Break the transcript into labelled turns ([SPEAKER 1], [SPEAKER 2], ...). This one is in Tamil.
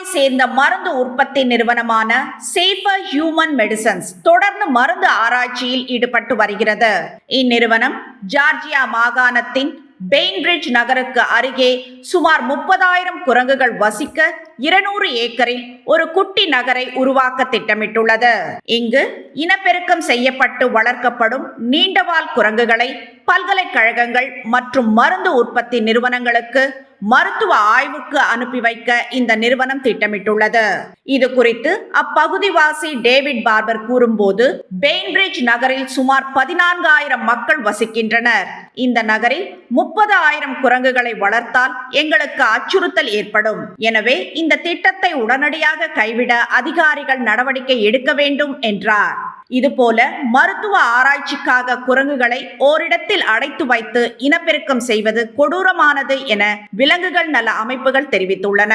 [SPEAKER 1] இந்தியாவை சேர்ந்த மருந்து உற்பத்தி நிறுவனமான சேஃபர் ஹியூமன் மெடிசன்ஸ் தொடர்ந்து மருந்து ஆராய்ச்சியில் ஈடுபட்டு வருகிறது. இந்நிறுவனம் ஜார்ஜியா மாகாணத்தின் பெயின்பிரிட்ஜ் நகருக்கு அருகே சுமார் முப்பதாயிரம் குரங்குகள் வசிக்க இருநூறு ஏக்கரில் ஒரு குட்டி நகரை உருவாக்க திட்டமிட்டுள்ளது. இங்கு இனப்பெருக்கம் செய்யப்பட்டு வளர்க்கப்படும் நீண்டவால் குரங்குகளை பல்கலைக்கழகங்கள் மற்றும் மருந்து உற்பத்தி நிறுவனங்களுக்கு மருத்துவ ஆய்வுக்கு அனுப்பி வைக்க இந்த நிறுவனம் திட்டமிட்டுள்ளது. இது குறித்து அப்பகுதிவாசி டேவிட் பார்பர் கூறும்போது பெயின்பிரிட்ஜ் நகரில் சுமார் பதினான்காயிரம் மக்கள் வசிக்கின்றனர். இந்த நகரில் முப்பது ஆயிரம் குரங்குகளை வளர்த்தால் எங்களுக்கு அச்சுறுத்தல் ஏற்படும். எனவே இந்த திட்டத்தை உடனடியாக கைவிட அதிகாரிகள் நடவடிக்கை எடுக்க வேண்டும் என்றார். இதுபோல மருத்துவ ஆராய்ச்சிக்காக குரங்குகளை ஓரிடத்தில் அடைத்து வைத்து இனப்பெருக்கம் செய்வது கொடூரமானது என விலங்குகள் நல அமைப்புகள் தெரிவித்துள்ளன.